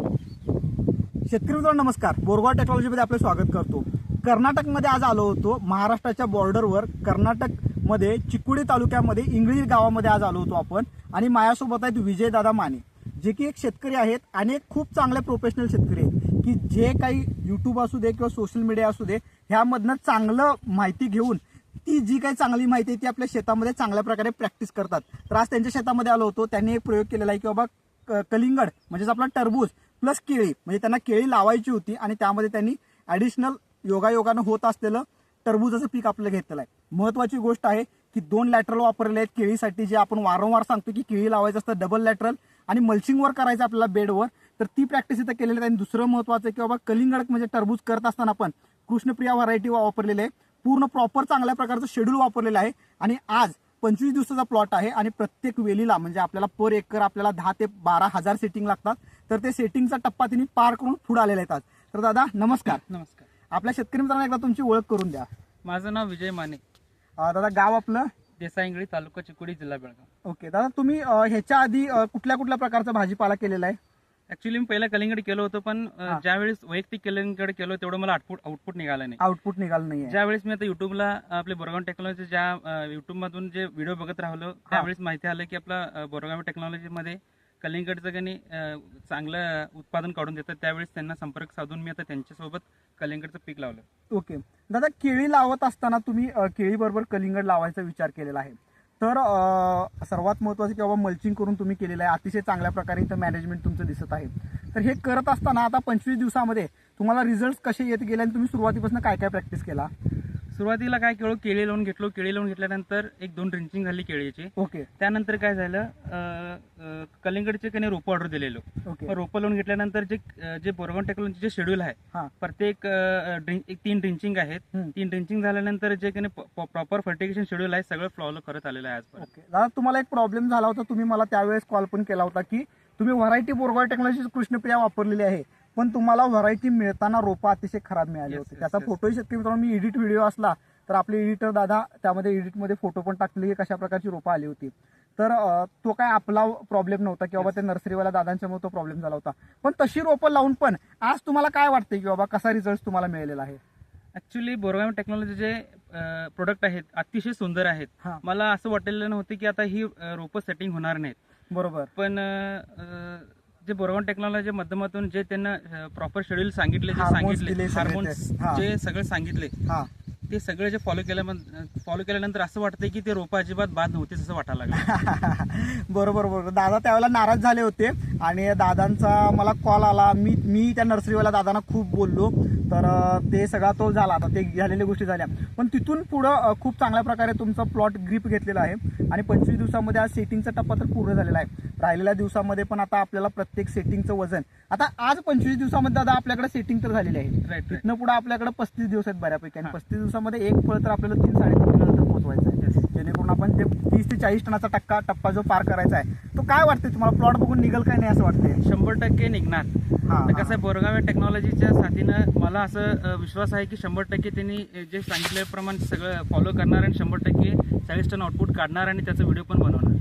शेतकरी मित्रांनो नमस्कार. बोरगाव टेक्नॉलॉजीमध्ये आपलं स्वागत करतो. कर्नाटकमध्ये आज आलो होतो. महाराष्ट्राच्या बॉर्डरवर कर्नाटकमध्ये चिकोडी तालुक्यामध्ये इंगळी गावामध्ये आज आलो होतो आपण. आणि माझ्यासोबत आहेत विजयदादा माने जे की एक शेतकरी आहेत आणि एक खूप चांगले प्रोफेशनल शेतकरी आहेत. की जे काही यूट्यूब असू दे किंवा सोशल मीडिया असू दे ह्यामधनं चांगलं माहिती घेऊन ती जी काही चांगली माहिती आहे ती आपल्या शेतामध्ये चांगल्या प्रकारे प्रॅक्टिस करतात. तर आज त्यांच्या शेतामध्ये आलो होतो. त्यांनी एक प्रयोग केलेला आहे की बाबा क- कलिंगड म्हणजेच आपला टरबूज प्लस केळी. म्हणजे त्यांना केळी लावायची होती आणि त्यामध्ये त्यांनी ॲडिशनल योगायोगानं होत असलेलं टरबूजाचं पीक आपल्याला घेतलेलं आहे. महत्वाची गोष्ट आहे की दोन लॅटरल वापरलेले आहेत केळीसाठी जे आपण वारंवार सांगतो की केळी लावायचं असतं डबल लॅटरल आणि मल्चिंगवर करायचं आपल्याला बेडवर तर ती प्रॅक्टिस इथं केलेली आहे आणि दुसरं महत्वाचं आहे की बाबा कलिंगडक म्हणजे टरबूज करत असताना आपण कृष्णप्रिया व्हरायटी वापरलेली आहे. पूर्ण प्रॉपर चांगल्या प्रकारचं शेड्यूल वापरलेलं आहे. आणि आज पंचवीस दिवसाचा प्लॉट आहे आणि प्रत्येक वेलीला म्हणजे आपल्याला पर एकर आपल्याला दहा ते बारा हजार सेटिंग लागतात. तर ते सेटिंगचा टप्पा तिने पार करून पुढे आलेला आहेत आज. तर दादा नमस्कार. नमस्कार. आपल्या शेतकरी मित्रांना एकदा तुमची ओळख करून द्या. माझं नाव विजय माने. अं, दादा गाव आपलं? देसाईंगळी तालुका चिकोडी जिल्हा बेळगाव. ओके. दादा तुम्ही अं, ह्याच्या आधी अं, कुठल्या कुठल्या प्रकारचा भाजीपाला केलेला आहे? ऍक्च्युली मी पहिला कलिंगड केलं होतं पण अ, हा. ज्यावेळेस वैयक्तिक कलिंगड केलं तेवढं मला आउटपुट आउटपुट निघालं नाही. आउटपुट निघालं नाहीये. ज्यावेळेस मी आता युट्यूबला आपले बोरगाव टेक्नॉलॉजी ज्या युट्यूब मधून जे व्हिडिओ बघत राहिलो त्यावेळेस माहिती आलं की आपला अ, बोरगाव टेक्नॉलॉजी मध्ये कलिंगडचं काही चांगलं उत्पादन काढून देतात. त्यावेळेस त्यांना संपर्क साधून मी आता त्यांच्यासोबत कलिंगडचं पीक लावलं. ओके. दादा केळी लावत असताना तुम्ही अं, केळीबरोबर कलिंगड लावायचा विचार केलेला आहे. तर सर्वात महत्वाचं की बाबा मल्चिंग करून तुम्ही केलेलं आहे. अतिशय चांगल्या प्रकारे इथं मॅनेजमेंट तुमचं दिसत आहे. तर हे करत असताना आता पंचवीस दिवसामध्ये तुम्हाला रिझल्ट कसे येत गेले आणि तुम्ही सुरुवातीपासून काय काय प्रॅक्टिस केला? सुरुवातीला काय केलो केळी लावून घेतलो. केळी लावून घेतल्यानंतर एक दोन ड्रिंचिंग झाली केळीची. ओके. त्यानंतर काय झालं कलिंगडचे काही रोपं ऑर्डर दिलेलो. ओके. रोपं लावून घेतल्यानंतर जे जे बोरगाव टेक्नॉलॉजी जे शेड्यूल आहे हा. प्रत्येक तीन ड्रिंचिंग आहेत. तीन ड्रिंचिंग झाल्यानंतर जे काही प्रॉपर फर्टिगेशन शेड्यूल आहे सगळं फॉलो करत आलेलं आहे आजपर्यंत. ओके. दादा तुम्हाला एक प्रॉब्लेम झाला होता. तुम्ही मला त्यावेळेस कॉल पण केला होता की तुम्ही व्हरायटी बोरगाव टेक्नॉलॉजी कृष्णप्रिया वापरलेली आहे. पण तुम्हाला व्हरायटी मिळताना रोपं अतिशय खराब मिळाली Yes, होती. yes, त्याचा yes. फोटोही शेतकरी मित्रांनो मी एडिट व्हिडिओ असला तर आपले एडिटर दादा त्यामध्ये एडिटमध्ये फोटो पण टाकले की कशा प्रकारची रोपं आली होती. तर तो काय आपला प्रॉब्लेम नव्हता की बाबा ते नर्सरीवाल्या दादांच्यामुळे तो प्रॉब्लेम झाला होता. पण तशी रोपं लावून पण आज तुम्हाला काय वाटतंय की बाबा कसा रिझल्ट तुम्हाला मिळालेला आहे? ऍक्च्युली बोरगाव टेक्नॉलॉजी जे प्रोडक्ट आहेत अतिशय सुंदर आहेत. हा. मला असं वाटलेलं नव्हतं की आता ही रोपं सेटिंग होणार नाहीत. बरोबर. पण जे बोरगाव टेक्नॉलॉजी माध्यमातून जे त्यांना प्रॉपर शेड्यूल सांगितले जे Hormones दिले सांगितले सगळे हार्मोन्स ते. हा. जे सगळे सांगितले हा ते सगळे जे फॉलो केल्या फॉलो केल्यानंतर असं वाटतंय की ते रोपं अजिबात बाद नव्हतीच असं वाटायला लागलं बरोबर बरोबर दादा त्यावेळेला नाराज झाले होते आणि दादांचा मला कॉल आला. मी मी त्या नर्सरीवाल्या दादांना खूप बोललो. तर ते सगळा तो झाला. आता ते झालेल्या गोष्टी झाल्या. पण तिथून पुढं खूप चांगल्या प्रकारे तुमचा प्लॉट ग्रीप घेतलेला आहे. आणि पंचवीस दिवसामध्ये आज सेटिंगचा टप्पा तर पूर्ण झालेला आहे. राहिलेल्या दिवसामध्ये पण आता आपल्याला प्रत्येक सेटिंगचं वजन. आता आज पंचवीस दिवसामध्ये दादा आपल्याकडे सेटिंग तर झालेली आहे. तिथनं पुढे आपल्याकडे पस्तीस दिवस आहेत बऱ्यापैकी. आणि. पस्तीस दिवसामध्ये एक फळ तर आपल्याला तीन साडेतीन किलोमीटर पोहोचवायचं आहे. जेणेकरून आपण ते तीस ते चाळीस टनाचा टक्का टप्पा जो पार करायचा आहे तो काय वाटतंय तुम्हाला? प्लॉट बघून निघल काय नाही असं वाटतंय? शंभर टक्के निघणार. हा, तर कसं आहे बोरगाव या टेक्नॉलॉजीच्या साथीनं मला असं विश्वास आहे की शंभर टक्के त्यांनी जे सांगितल्याप्रमाणे सगळं फॉलो करणार आणि शंभर टक्के चाळीस टन आउटपुट काढणार आणि त्याचा व्हिडिओ पण बनवणार.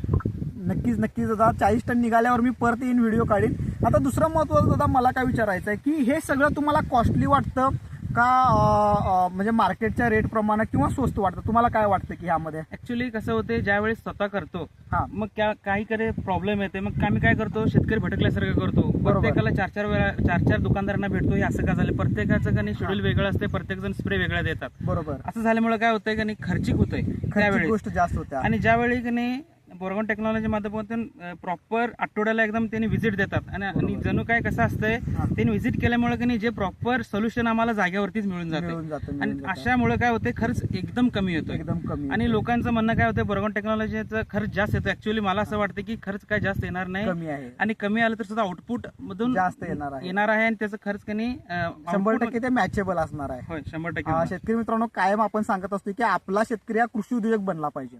नक्कीच नक्कीच दादा. चाळीस टन निघाल्यावर मी परत येईन व्हिडिओ काढीन. आता दुसरं महत्वाचं दादा मला काय विचारायचं आहे की हे सगळं तुम्हाला कॉस्टली वाटतं? का म्हणजे मार्केटच्या रेट प्रमाणे किंवा स्वस्त वाटतं? तुम्हाला काय वाटतं की ह्यामध्ये? ऍक्च्युली कसं होते ज्यावेळेस स्वतः करतो हा. मग क्या काही कडे प्रॉब्लेम येते. मग आम्ही काय करतो शेतकरी भटकल्यासारखं करतो. प्रत्येकाला चार चार वेळा चार चार दुकानदारांना भेटतो हे असं का झालं? प्रत्येकाचं का नाही शेड्यूल वेगळं असते प्रत्येक जण स्प्रे वेगळा देतात. बरोबर. असं झाल्यामुळे काय होतंय का नाही खर्चिक होतंय खर्चिक त्यावेळेस. गोष्ट जास्त होत्या. आणि ज्यावेळी की नाही बोरगाव टेक्नॉलॉजी माध्यमातून प्रॉपर आठवड्याला एकदम त्यांनी व्हिजिट देतात. आणि. जणू काय कसं असतंय. त्यांनी व्हिजिट केल्यामुळे की नाही जे प्रॉपर सोल्युशन आम्हाला जागेवरतीच मिळून जाते. आणि. अशामुळे काय होते खर्च एकदम कमी होतो एकदम कमी आणि लोकांचं म्हणणं काय होतं बोरगाव टेक्नॉलॉजीचा खर्च जास्त येतो ऍक्च्युअली मला असं वाटतं की खर्च काय जास्त येणार नाही. कमी आहे. आणि कमी आलं तर सुद्धा आउटपुट मधून जास्त येणार आहे. येणार आहे आणि त्याचं खर्च की नाही अं, शंभर टक्के ते मॅचेबल असणार आहे. शंभर टक्के हा. शेतकरी मित्रांनो कायम आपण सांगत असतो की आपला शेतकरी हा कृषी उद्योजक बनला पाहिजे.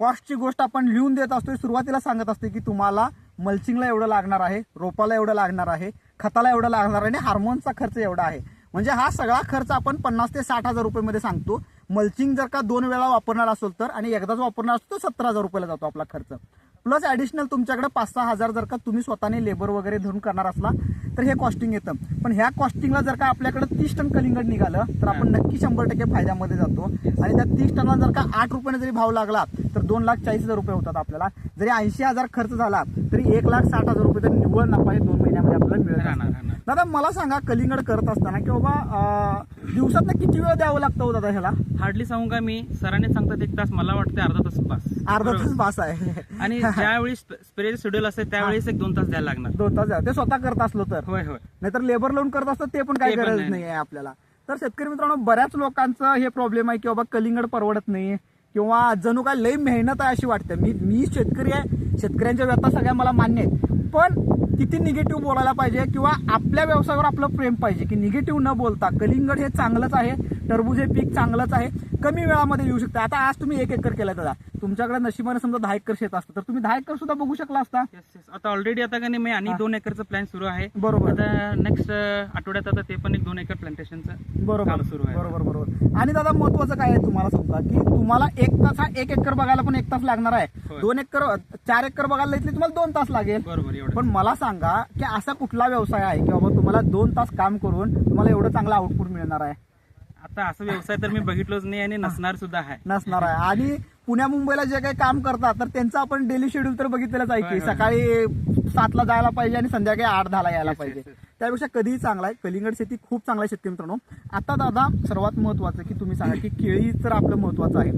कॉस्टची गोष्ट आपण लिहून देत असतो सुरुवातीला सांगत असते की तुम्हाला मल्चिंगला एवढं लागणार आहे रोपाला एवढं लागणार आहे खताला एवढं लागणार आहे आणि हार्मोनचा खर्च एवढा आहे. म्हणजे हा सगळा खर्च आपण पन्नास ते साठ हजार रुपयेमध्ये सांगतो. मल्चिंग जर का दोन वेळा वापरणार असेल तर आणि एकदाच वापरणार असतो तर सत्तर हजार रुपयाला जातो आपला खर्च. प्लस ऍडिशनल तुमच्याकडे पाच सहा हजार जर का तुम्ही स्वतःने लेबर वगैरे धरून करणार असला तर हे कॉस्टिंग येतं. पण ह्या कॉस्टिंगला जर का आपल्याकडे तीस टन कलिंगड निघालं तर आपण नक्की शंभर टक्के फायद्यामध्ये जातो. आणि त्या तीस टनला जर का आठ रुपयाने जरी भाव लागला तर दोन लाख चाळीस हजार रुपये होतात आपल्याला. जरी ऐंशी हजार खर्च झाला तरी एक लाख साठ हजार रुपये तर निव्वळ नफा हे दोन महिन्यामध्ये आपल्याला मिळत दादा मला सांगा कलिंगड करत असताना की बाबा दिवसात किती वेळ द्यावं लागतं हो दादा ह्याला? हार्डली सांगू का मी? सरांनी सांगतात एक तास मला वाटतं अर्धा तास पास अर्धा तास पास आहे. आणि ज्यावेळी स्प्रेचं शेड्यूल असेल त्यावेळेस एक दोन तास द्यायला लागणार. दोन तास द्या. ते स्वतः करत असलो तर. होय होय. नाहीतर लेबर लावून करत असतात ते पण काही गरज नाही. नाही आहे आपल्याला. तर शेतकरी मित्रांनो बऱ्याच लोकांचं हे प्रॉब्लेम आहे की बाबा कलिंगड परवडत नाही किंवा जणू काय लई मेहनत आहे अशी वाटते. मी मी शेतकरी आहे. शेतकऱ्यांच्या व्यथा सगळ्या मला मान्य आहेत. पण किती निगेटिव्ह बोलायला पाहिजे किंवा आपल्या व्यवसायावर आपलं प्रेम पाहिजे. की निगेटिव्ह न बोलता कलिंगड हे चांगलंच आहे. टरबूज हे पीक चांगलंच आहे. कमी वेळामध्ये येऊ शकतं. आता आज तुम्ही एक एकर केलं दादा. तुमच्याकडे नशिबाने समजा दहा एकर शेत असतं तर तुम्ही दहा एकर सुद्धा बघू शकला असता. आता ऑलरेडी आता का नाही आणि दोन एकरचं प्लॅन सुरू आहे. बरोबर. आता नेक्स्ट आठवड्यात आता ते पण एक दोन एकर प्लांटेशनचं बरोबर. सुरू आहे. बरोबर बरोबर. आणि दादा महत्वाचं काय आहे तुम्हाला सांगता की तुम्हाला एक तास हा एक एकर बघायला पण एक तास लागणार आहे. दोन एकर चार एकर बघायला इथले तुम्हाला दोन तास लागेल. बरोबर पण मला सांगा की असा कुठला व्यवसाय आहे की बाबा तुम्हाला दोन तास काम करून तुम्हाला एवढं चांगलं आउटपुट मिळणार आहे? आता असं व्यवसाय तर मी बघितलोच नाही आणि नसणार सुद्धा आहे नसणार आहे आणि पुण्या मुंबईला जे काही काम करतात तर त्यांचं आपण डेली शेड्यूल तर बघितलेलंच आहे की. सकाळी सातला जायला पाहिजे आणि संध्याकाळी आठ दहाला यायला पाहिजे. त्यापेक्षा कधीही चांगला आहे. कलिंगड शेती खूप चांगला आहे शेतकरी मित्रांनो. आता दादा सर्वात महत्वाचं की तुम्ही सांगा की केळी तर आपलं महत्वाचं आहे.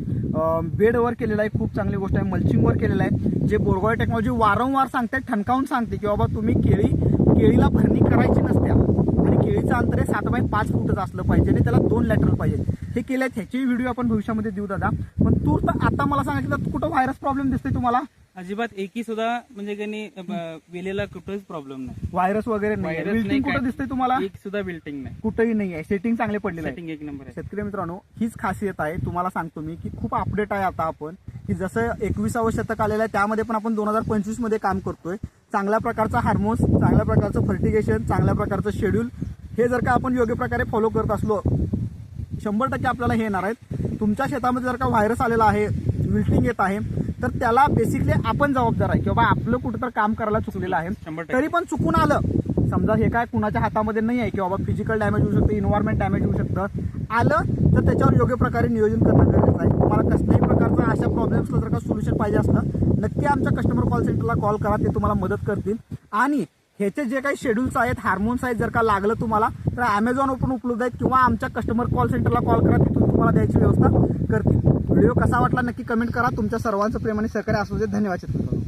बेडवर केलेलं आहे खूप चांगली गोष्ट आहे मल्चिंगवर केलेलं आहे. जे बोरगॉय टेक्नॉलॉजी वारंवार सांगते ठणकावून सांगते की बाबा तुम्ही केळी केळीला भरणी करायची नसत्या. आणि केळीचं अंतर हे सात बाय पाच फुटच असलं पाहिजे आणि त्याला दोन लॅटरल पाहिजे. हे केले ह्याची व्हिडिओ आपण भविष्यामध्ये देऊ दादा. पण तूर तर आता मला सांगा की कुठं व्हायरस प्रॉब्लेम दिसतोय तुम्हाला? अजिबात एकही सुद्धा म्हणजे अ, वेलेला कुठंच प्रॉब्लेम नाही. व्हायरस वगैरे नाही Virus नाही, कुठं काय- दिसतंय तुम्हाला? एक सुद्धा बिल्टिंग नाही. कुठंही नाही आहे सेटिंग चांगले पडलेले आहे. सेटिंग एक नंबर आहे. शेतकरी मित्रांनो हीच खासियत आहे. तुम्हाला सांगतो मी की खूप अपडेट आहे आता आपण. की जसं एकविसावं शतक आलेलं आहे त्यामध्ये पण आपण दोन हजार पंचवीसमध्ये काम करतोय. चांगल्या प्रकारचा हार्मोन्स चांगल्या प्रकारचं फर्टिगेशन चांगल्या प्रकारचं शेड्यूल हे जर का आपण योग्य प्रकारे फॉलो करत असलो शंभर टक्के आपल्याला हे येणार आहेत. तुमच्या शेतामध्ये जर का व्हायरस आलेला आहे विल्टिंग येत आहे तर त्याला बेसिकली आपण जबाबदार आहे. किंवा आपलं कुठं तर काम करायला चुकलेलं आहे. तरी पण चुकून आलं. समजा हे काय कुणाच्या हातामध्ये नाही आहे की बाबा फिजिकल डॅमेज होऊ शकतं इन्व्हायरमेंट डॅमेज होऊ शकतं. आलं तर त्याच्यावर योग्य प्रकारे नियोजन करणं गरजेचं आहे. तुम्हाला कसल्याही प्रकारचं अशा प्रॉब्लेम्सला जर का सोल्युशन पाहिजे असलं नक्की आमच्या कस्टमर कॉल सेंटरला कॉल करा. ते तुम्हाला मदत करतील. आणि ह्याचे जे काही शेड्यूल्स आहेत हार्मोन्स आहेत जर का लागलं तुम्हाला तर अमेझॉन पण उपलब्ध आहेत किंवा आमच्या कस्टमर कॉल सेंटरला कॉल करा. तिथून तुम्हाला द्यायची व्यवस्था करतील. व्हिडिओ कसा वाटला नक्की कमेंट करा. तुमच्या सर्वांचं प्रेम आणि सहकार्य असू दे. धन्यवाद. चित्रपट